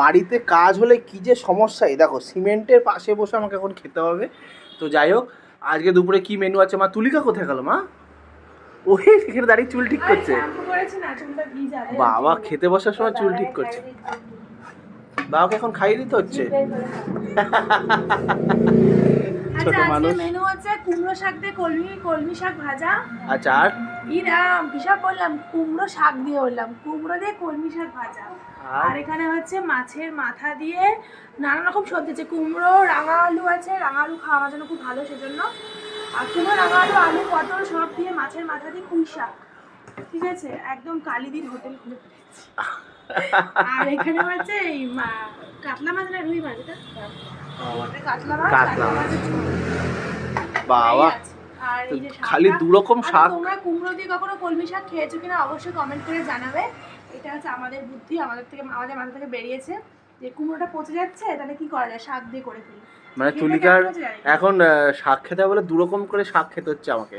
বাড়িতে কাজ হলে কি যে সমস্যা? এই দেখো সিমেন্টের পাশে বসে আমাকে এখন খেতে হবে। তো যাই হোক আজকে দুপুরে কি মেনু আছে মা? তুলিকা কোথায় গেল মা? ওই এখানে দাঁড়িয়ে চুল ঠিক করছে। বাবা খেতে বসার সময় চুল ঠিক করছে। বাবাকে এখন খাইয়ে দিতে হচ্ছে। ছোট আচ্ছা মানুষ। মেনু হচ্ছে কুমড়ো শাক দিয়ে কলমি কলমি শাক ভাজা। আচ্ছা আর ইরাম হিসাব বললাম কুমড়ো শাক দিয়ে বললাম কুমড়ো দিয়ে কলমি শাক ভাজা। আর? এখানে হচ্ছে মাছের মাথা দিয়ে নানা রকম সবজি আছে। কুমড়ো রাঙা আলু আছে। রাঙা আলু খাওয়া আমার জন্য খুব ভালো সেজন্য। আর কুমড়ো রাঙা আলু আলু পটল সব দিয়ে মাছের মাথা দিয়ে পুঁই শাক। ঠিক আছে? একদম কালিদির হোটেল খুলে ফেলেছি। আর এখানে হচ্ছে এই কাতলা মাছ না রুই মাছ? এটা? কাতলা মাছ কাতলা মাছ। বাবা। আর এই যে খালি দু রকম শাক। তোমরা কুমড়ো দিয়ে কখনো কলমি শাক খেয়েছো কিনা অবশ্যই কমেন্ট করে জানাবে। এটা হচ্ছে আমাদের বুদ্ধি আমাদের থেকে আমাদের মাথা থেকে বেরিয়েছে। যে কুমড়োটা পচে যাচ্ছে তাহলে কি করা যায়? শাক দিয়ে করে ফেলি। মানে না। এখন শাক খেতে বলে দু রকম করে শাক খেতে হচ্ছে আমাকে।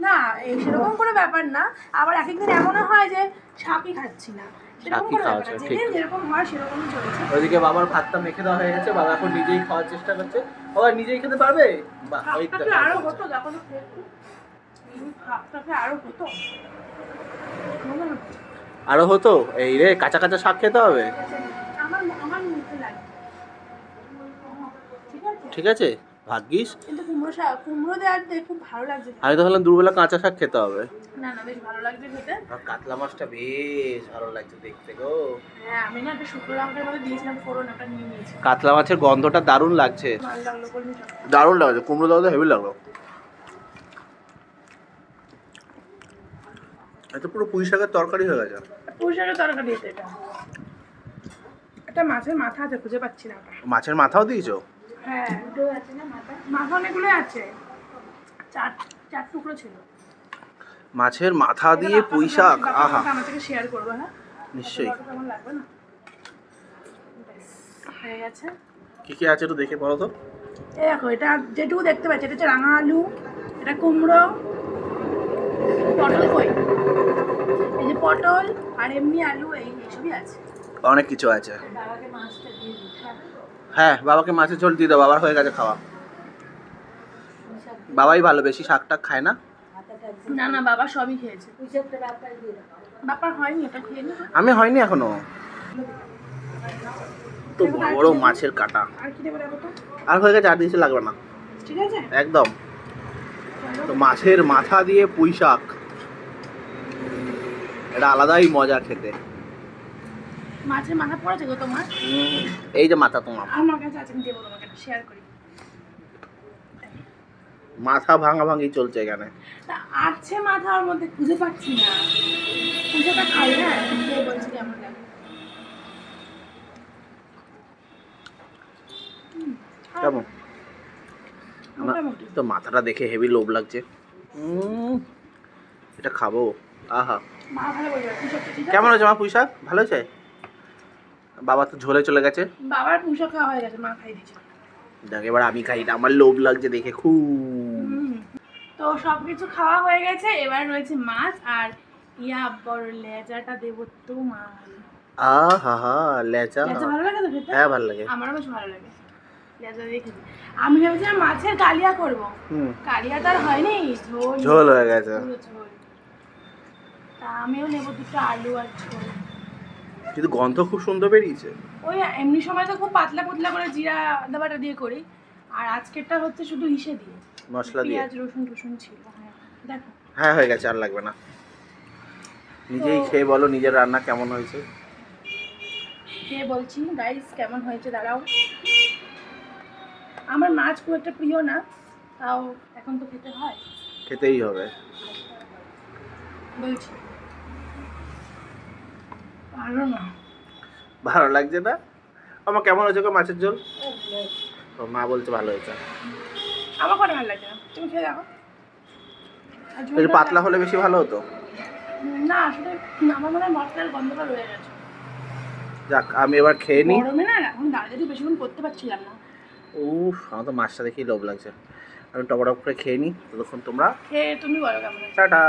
না এই সেরকম কোনো ব্যাপার না। আবার এক একদিন এমনও হয় যে শাকই খাচ্ছি না। শাকই খাওয়া হচ্ছে, ঠিক। যেদিন যেরকম সেরকমই চলছে। ওইদিকে বাবার ভাতটা মেখে দেওয়া হয়ে গেছে বাবা এখন নিজেই খাওয়ার চেষ্টা করছে। বাবা নিজেই খেতে পারবে? বাহ, ওই তো- শাকটাকে আরও হতো যখন আরও হতো। আরও হতো? এই রে কাঁচা কাঁচা শাক খেতে হবে আমার আমার মুখে লাগে ঠিক আছে? ভাগ্যিস? কিন্তু কুমড়ো শাক কুমড়ো দেওয়ার দিয়ে খুব ভালো লাগছে। আমি তো ভাবলাম দুবেলা কাঁচা শাক খেতে হবে। না না বেশ ভালো লাগছে খেতে। আর কাতলা মাছটা বেশ ভালো লাগছে দেখতে গো। হ্যাঁ আমি না একটা শুকনো লঙ্কার মধ্যে দিয়েছিলাম ফোড়ন ওটা নিয়ে নিয়েছি। কাতলা মাছের গন্ধটা দারুণ লাগছে। দারুণ লাগছে কুমড়ো দাও তো হেভি লাগল। এটা পুরো পুঁই শাকের তরকারি হয়ে গেছে। পুঁই শাকের তরকারি দিতে এটা। একটা মাছের মাথা আছে খুঁজে পাচ্ছি না মাছের মাথাও দিয়েছ? হ্যাঁ মাথা? অনেকগুলো আছে। চার চার টুকরো ছিল। মাছের মাথা দিয়ে পুঁই শাক আহা। আমার থেকে শেয়ার করব হ্যাঁ? নিশ্চয়ই। লাগবে না? ব্যাস, হয়ে গেছে। কি কি আছে একটু দেখে বলো তো। এই দেখো এটা যেটুকু দেখতে পাচ্ছি এটা হচ্ছে রাঙা আলু এটা কুমড়ো পটল কই? এই যে পটল আর এমনি আলু এই এইসবই আছে। অনেক কিছু আছে। মাছটা দিয়ে হ্যাঁ বাবাকে মাছের ঝোল দিয়ে দাও বাবার হয়ে গেছে খাওয়া। বাবাই ভালো বেশি শাক টাক খায় না। না না বাবা সবই খেয়েছে। বাপার হয়নি এটা খেয়ে আমি হয়নি এখনও। তো বড় বড় মাছের কাটা। আর হয়ে গেছে আর দিয়েছে লাগবে না। ঠিক আছে? একদম। তো মাছের মাথা দিয়ে পুঁই শাক। এটা আলাদাই মজা খেতে। মাছের মাথা পড়েছে গো তোমার? এই যে মাথা তোমার। আমার কাছে আছে দেবো তোমাকে শেয়ার করি। মাথা ভাঙা ভাঙি চলছে এখানে। আছে মাথা ওর মধ্যে খুঁজে পাচ্ছি না। খাই খেয়ে বলছি কেমন? লাগে কেমন তো মাথাটা দেখে হেভি লোভ লাগছে। এটা খাব। আহা। আছে কেমন হয়েছে মা পুঁই শাক ভালো হয়েছে? বাবা তো ঝোলে চলে গেছে। বাবার পুষক খাওয়া হয়ে গেছে মা খাই দিচ্ছে দেখ এবার আমি খাই না আমার লোভ লাগছে দেখে খুব। তো সব কিছু খাওয়া হয়ে গেছে এবার রয়েছে মাছ আর ইয়া বড় লেজাটা দেবো তো মা আহা হা লেচা লেজা ভালো লাগে তো খেতে? হ্যাঁ ভালো লাগে। আমারও বেশ ভালো লাগে। লেজা দিয়ে খেতে। আমি ভেবেছিলাম মাছের কালিয়া করব। হুম। কালিয়া তো আর হয়নি ঝোল। ঝোল হয়ে গেছে। ঝোল। তা আমিও নেব দুটো আলু আর ঝোল। কিন্তু গন্ধ খুব সুন্দর বেরিয়েছে। ওই এমনি সময় তো খুব পাতলা পাতলা করে জিরা আদা বাটা দিয়ে করি। আর আজকেরটা হচ্ছে শুধু ইসে দিয়ে। মশলা দিয়ে। পেঁয়াজ রসুন টসুন ছিল হ্যাঁ। দেখো। হ্যাঁ হয়ে গেছে আর লাগবে না। নিজেই খেয়ে বলো নিজের রান্না কেমন হয়েছে? খেয়ে বলছি গাইস কেমন হয়েছে? দাঁড়াও। আমার মাছ খুব একটা প্রিয় না তাও এখন তো খেতে হয়। খেতেই হবে। বলছি। ভালো না। ভালো লাগছে না? আমার কেমন হয়েছে মাছের ঝোল? ও মা বলছে ভালো হয়েছে। আমার কোনো ভালো লাগে না। তুমি খেয়ে দেখো। একটু পাতলা হলে বেশি ভালো হতো। না আসলে আমার মনে হয় মশলার গন্ধটা রয়ে গেছে। যাক আমি এবার খেয়ে নিই। গরমে না এখন দাঁড়িয়ে বেশিক্ষণ করতে পারছিলাম না। উফ আমার তো মাছটা দেখেই লোভ লাগছে। আমি টপটপ করে খেয়ে নিই। ততক্ষণ তোমরা খেয়ে তুমি বলো কেমন টাটা।